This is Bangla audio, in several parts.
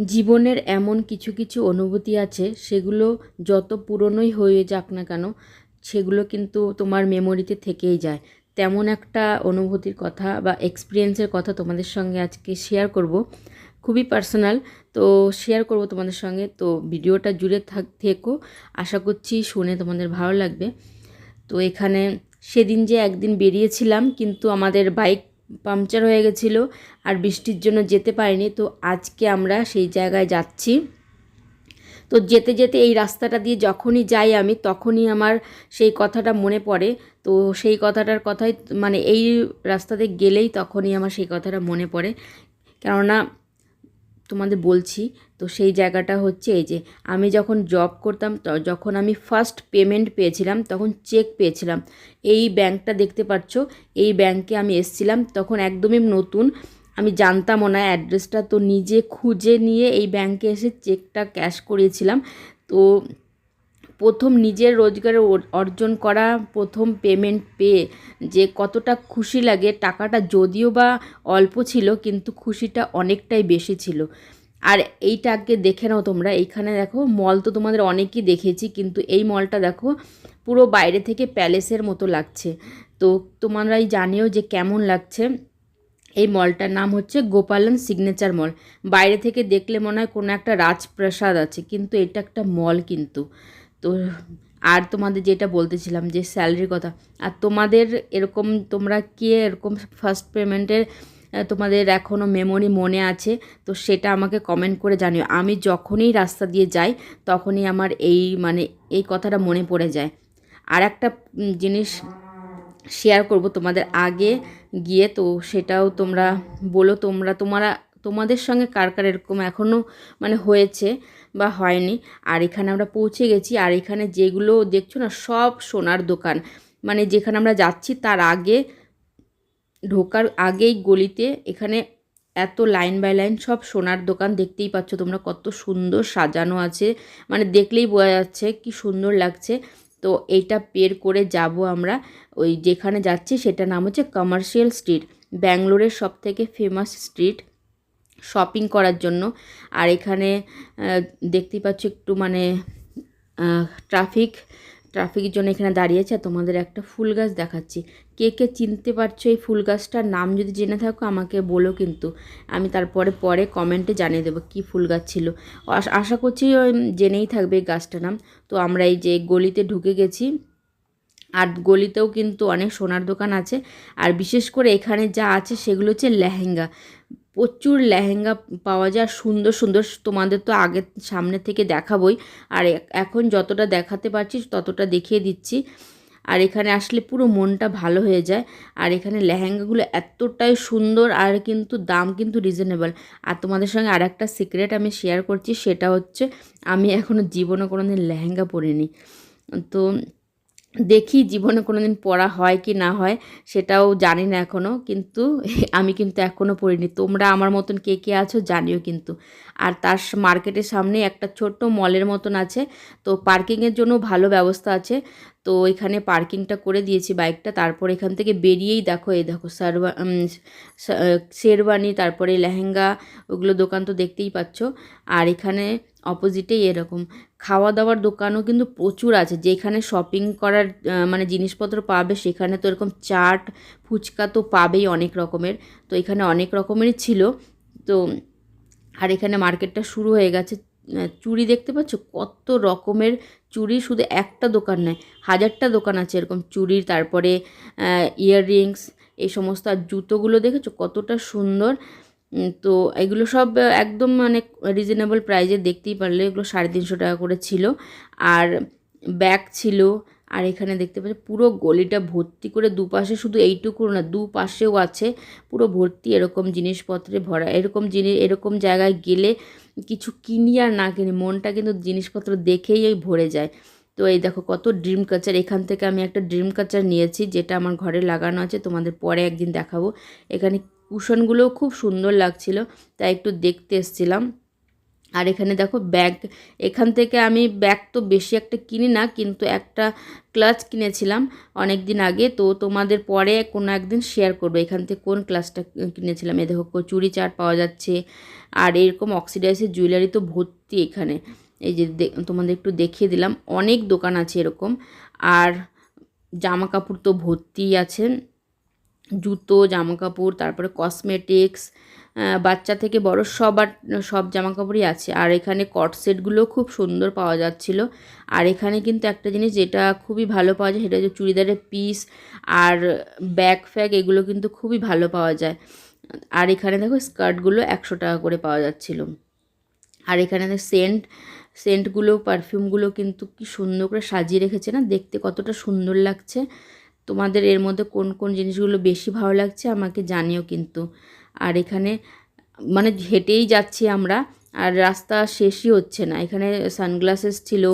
জীবনের এমন কিছু কিছু অনুভূতি আছে, সেগুলো যত পুরনোই হয়ে যাক না কেন, সেগুলো কিন্তু তোমার মেমোরিতে থেকেই যায়। তেমন একটা অনুভূতির কথা বা এক্সপিরিয়েন্সের কথা তোমাদের সঙ্গে আজকে শেয়ার করব। খুবই পার্সোনাল তো শেয়ার করব তোমাদের সঙ্গে। তো ভিডিওটা জুড়ে থাক, থেকো। আশা করছি শুনে তোমাদের ভালো লাগবে। তো এখানে সেদিন যে একদিন বেরিয়েছিলাম, কিন্তু আমাদের বাইক পাংচার হয়ে গেছিল আর বৃষ্টির জন্য যেতে পারিনি। তো আজকে আমরা সেই জায়গায় যাচ্ছি। তো যেতে যেতে এই রাস্তাটা দিয়ে যখনই যাই আমি, তখনই আমার সেই কথাটা মনে পড়ে। তো সেই কথাটার কথাই মানে এই রাস্তাতে গেলেই তখনই আমার সেই কথাটা মনে পড়ে। কেননা তোমাদের বলছি, তো সেই জায়গাটা হচ্ছে এই যে, আমি যখন জব করতাম যখন আমি ফার্স্ট পেমেন্ট পেয়েছিলাম, তখন চেক পেয়েছিলাম। এই ব্যাংকটা দেখতে পাচ্ছ, এই ব্যাংকে আমি এসছিলাম, তখন একদমই নতুন, আমি জানতামও না অ্যাড্রেসটা তো নিজে খুঁজে নিয়ে এই ব্যাংকে এসে চেকটা ক্যাশ করিয়েছিলাম। তো প্রথম নিজের রোজগারে অর- অর্জন করা প্রথম পেমেন্ট পেয়ে যে কতটা খুশি লাগে টাকাটা যদিও বা অল্প ছিল কিন্তু খুশিটা অনেকটাই বেশি ছিল। আর এইটাকে দেখে নাও তোমরা। এইখানে দেখো মল তো তোমাদের অনেকই দেখেছি কিন্তু এই মলটা দেখো, পুরো বাইরে থেকে প্যালেসের মতো লাগছে। তো তোমরাই জানিও যে কেমন লাগছে। এই মলটার নাম হচ্ছে গোপালন সিগনেচার মল বাইরে থেকে দেখলে মনে হয় কোনো একটা রাজপ্রাসাদ আছে, কিন্তু এটা একটা মল কিন্তু। তো আর তোমাদের যেটা বলতেছিলাম যে স্যালারির কথা, আর তোমাদের এরকম তোমরা কে এরকম ফার্স্ট পেমেন্টের তোমাদের এখনও মেমোরি মনে আছে, তো সেটা আমাকে কমেন্ট করে জানিও। আমি যখনই রাস্তা দিয়ে যাই, তখনই আমার এই মানে এই কথাটা মনে পড়ে যায়। আর একটা জিনিস শেয়ার করব তোমাদের আগে গিয়ে, তো সেটাও তোমরা বলো, তোমরা তোমরা তোমাদের সঙ্গে কার কার এরকম এখনও মানে হয়েছে বা হয়নি? আর এখানে আমরা পৌঁছে গেছি, আর এখানে যেগুলো দেখছ না, সব সোনার দোকান। মানে যেখানে আমরা যাচ্ছি, তার আগে ঢোকার আগেই গলিতে এখানে এত লাইন বাই লাইন সব সোনার দোকান দেখতেই পাচ্ছ তোমরা, কত সুন্দর সাজানো আছে। মানে দেখলেই বোঝা যাচ্ছে কি সুন্দর লাগছে। তো এইটা পের করে যাব আমরা, ওই যেখানে যাচ্ছি সেটার নাম হচ্ছে কমার্শিয়াল স্ট্রিট, ব্যাঙ্গালোরের সব থেকে ফেমাস স্ট্রিট। শপিং করার জন্য। আর এখানে দেখতেই পাচ্ছ একটু মানে ট্রাফিক ট্রাফিকের জন্য এখানে দাঁড়িয়েছে তোমাদের একটা ফুল গাছ দেখাচ্ছি। কে কে চিনতে পারছ এই ফুল গাছটার নাম যদি জেনে থাকো, আমাকে বলো কিন্তু। আমি তারপরে পরে কমেন্টে জানিয়ে দেবো কী ফুল গাছ ছিল। আশা করছি ওই জেনেই থাকবে এই গাছটার নাম। তো আমরা এই যে গলিতে ঢুকে গেছি। আর গলিতেও কিন্তু অনেক সোনার দোকান আছে। আর বিশেষ করে এখানে যা আছে সেগুলো হচ্ছে লেহেঙ্গা। প্রচুর লেহেঙ্গা পাওয়া যায় সুন্দর সুন্দর তোমাদের তো আগে সামনে থেকে দেখাবই। আর এখন যতটা দেখাতে পারছি, ততটা দেখিয়ে দিচ্ছি। আর এখানে আসলে পুরো মনটা ভালো হয়ে যায়। আর এখানে লেহেঙ্গাগুলো এতটাই সুন্দর, আর কিন্তু দাম কিন্তু রিজনেবল আর তোমাদের সঙ্গে আর একটা সিক্রেট আমি শেয়ার করছি, সেটা হচ্ছে আমি এখনও জীবনে কোনো দিন লেহেঙ্গা পরিনি। তো দেখি জীবনে কোনো দিন পড়া হয় কি না হয়, সেটাও জানি না এখনও কিন্তু আমি কিন্তু এখনও পড়িনি। তোমরা আমার মতন কে কে আছো জানিও কিন্তু। আর তার মার্কেটের সামনে একটা ছোট্ট মলের মতন আছে। তো পার্কিংয়ের জন্য ভালো ব্যবস্থা আছে। তো এখানে পার্কিংটা করে দিয়েছি বাইকটা। তারপর এখান থেকে বেরিয়েই দেখো, এই দেখো সারবা শেরওয়ানি, তারপরে লেহেঙ্গা, ওগুলো দোকান তো দেখতেই পাচ্ছ। আর এখানে অপোজিটেই এরকম। খাওয়া দাওয়ার দোকানও কিন্তু প্রচুর আছে। যেখানে শপিং করার মানে জিনিসপত্র পাবে, সেখানে তো এরকম চাট, ফুচকা তো পাবেই অনেক রকমের। তো এখানে অনেক রকমেরই ছিল। তো আর এখানে মার্কেটটা শুরু হয়ে গেছে চুড়ি দেখতে পাচ্ছ? কত রকমের চুড়ি, শুধু একটা দোকান নয়, হাজারটা দোকান আছে এরকম চুড়ির তারপরে ইয়াররিংস এই সমস্ত। আর জুতোগুলো দেখেছ? কতটা সুন্দর। তো এগুলো সব একদম মানে রিজনেবল প্রাইজে দেখতেই পারলে এগুলো সাড়ে তিনশো টাকা করে ছিল। আর ব্যাগ ছিল আর এখানে দেখতে পাচ্ছি পুরো গলিটা ভর্তি করে দুপাশে শুধু এইটুকু না, দুপাশেও আছে পুরো ভর্তি এরকম জিনিসপত্রে ভরা। এরকম জিনিস, এরকম জায়গায় গেলে কিছু কিনি আর না কিনি, মনটা কিন্তু জিনিসপত্র দেখেই ওই ভরে যায়। তো এই দেখো কত ড্রিম কাচার এখান থেকে আমি একটা ড্রিম কাচার নিয়েছি, যেটা আমার ঘরে লাগানো আছে, তোমাদের পরে একদিন দেখাবো। এখানে কুশনগুলোও খুব সুন্দর লাগছিল, তাই একটু দেখতে এসছিলাম। আর এখানে দেখো ব্যাগ, এখান থেকে আমি ব্যাগ তো বেশি একটা কিনি না, কিন্তু একটা ক্লাচ কিনেছিলাম অনেক দিন আগে, তো তোমাদের পরে কোনো একদিন শেয়ার করব এখান থেকে কোন ক্লাচটা কিনেছিলাম। এ দেখো কচুরি চাট পাওয়া যাচ্ছে, আর এরকম অক্সিডাইজের জুয়েলারি তো ভর্তি এখানে। এই যে তোমাদের একটু দেখিয়ে দিলাম, অনেক দোকান আছে এরকম, আর জামা কাপড় তো ভর্তিই আছে। জুতো জামা কাপড় তারপরে কসমেটিক্স বাচ্চা থেকে বড় সবার, সব জামা কাপড়ই আছে। আর এখানে কট সেটগুলো খুব সুন্দর পাওয়া যাচ্ছিল। আর এখানে কিন্তু একটা জিনিস যেটা খুবই ভালো পাওয়া যায়, সেটা হচ্ছে চুড়িদারের পিস আর ব্যাগ ফ্যাগ এগুলো কিন্তু খুবই ভালো পাওয়া যায়। আর এখানে দেখো স্কার্টগুলো একশো টাকা করে পাওয়া যাচ্ছিল। আর এখানে সেন্ট সেন্টগুলো পারফিউমগুলো কিন্তু কি সুন্দর করে সাজিয়ে রেখেছে না? দেখতে কতটা সুন্দর লাগছে। তোমাদের এর মধ্যে কোন কোন জিনিসগুলো বেশি ভালো লাগছে আমাকে জানিও কিন্তু। আর এখানে মানে হেঁটেই যাচ্ছি আমরা, আর রাস্তা শেষই হচ্ছে না। এখানে সানগ্লাসেস ছিল,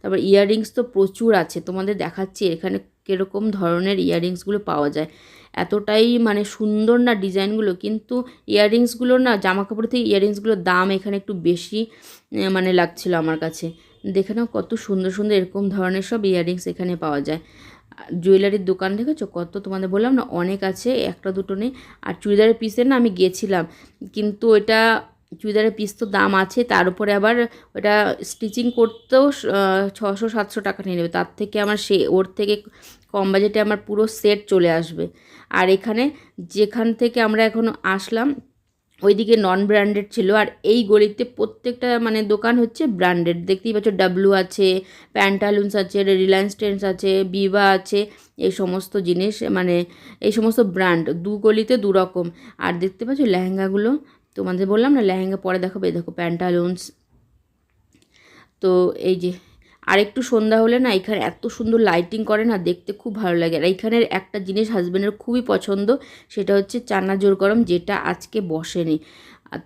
তারপর ইয়াররিংস তো প্রচুর আছে, তোমাদের দেখাচ্ছি এখানে কীরকম ধরনের ইয়াররিংসগুলো পাওয়া যায়। এতটাই মানে সুন্দর না ডিজাইনগুলো, কিন্তু ইয়াররিংসগুলো না জামা কাপড় থেকে ইয়াররিংসগুলোর দাম এখানে একটু বেশি মানে লাগছিল আমার কাছে। দেখে নাও কত সুন্দর সুন্দর এরকম ধরনের সব ইয়াররিংস এখানে পাওয়া যায়। জুয়েলারির দোকান দেখেছ? কত তোমাদের বললাম না, অনেক আছে, একটা দুটো নেই। আর চুড়িদারের পিসের না আমি গেছিলাম, কিন্তু এটা চুড়িদারের পিস তো দাম আছে, তার উপরে আবার ওটা স্টিচিং করতেও ছশো সাতশো টাকা নিয়ে নেবে। তার থেকে আমার সে, ওর থেকে কম বাজেটে আমার পুরো সেট চলে আসবে। আর এখানে যেখান থেকে আমরা এখন আসলাম ওইদিকে নন ব্র্যান্ডেড ছিল আর এই গলিতে প্রত্যেকটা মানে দোকান হচ্ছে ব্র্যান্ডেড দেখতেই পাচ্ছ ডাব্লু আছে প্যান্টালুন্স আছে রিলায়েন্স ট্রেন্ডস আছে বিভা আছে, এই সমস্ত জিনিস মানে এই সমস্ত ব্র্যান্ড দু গলিতে দু রকম। আর দেখতে পাচ্ছ লেহেঙ্গাগুলো, তোমাদের বললাম না লেহেঙ্গা পরে দেখাবো, এই দেখো প্যান্টালুন্স তো এই যে আর একটু সন্ধ্যা হলে না এখানে এত সুন্দর লাইটিং করে না দেখতে খুব ভালো লাগে। আর এইখানের একটা জিনিস হাজব্যান্ডের খুবই পছন্দ, সেটা হচ্ছে চানা জোর গরম, যেটা আজকে বসেনি।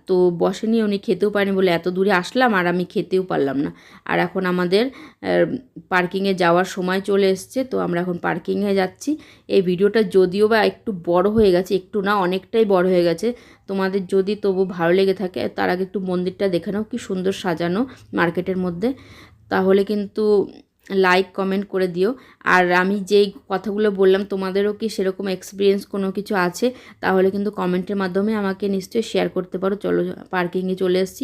তো বসেনি, উনি খেতেও পারেনি বলে এত দূরে আসলাম আর আমি খেতেও পারলাম না। আর এখন আমাদের পার্কিংয়ে যাওয়ার সময় চলে এসছে, তো আমরা এখন পার্কিংয়ে যাচ্ছি। এই ভিডিওটা যদিও বা একটু বড় হয়ে গেছে, একটু না অনেকটাই বড় হয়ে গেছে। তোমাদের যদি তবু ভালো লেগে থাকে, তার আগে একটু মন্দিরটা দেখে নাও, কি সুন্দর সাজানো মার্কেটের মধ্যে। তাহলে কিন্তু লাইক কমেন্ট করে দিও। আর আমি যেই কথাগুলো বললাম, তোমাদেরও কি সেরকম এক্সপিরিয়েন্স কোনো কিছু আছে? তাহলে কিন্তু কমেন্টের মাধ্যমে আমাকে নিশ্চয়ই শেয়ার করতে পারো। চলো পার্কিংয়ে চলে এসেছি।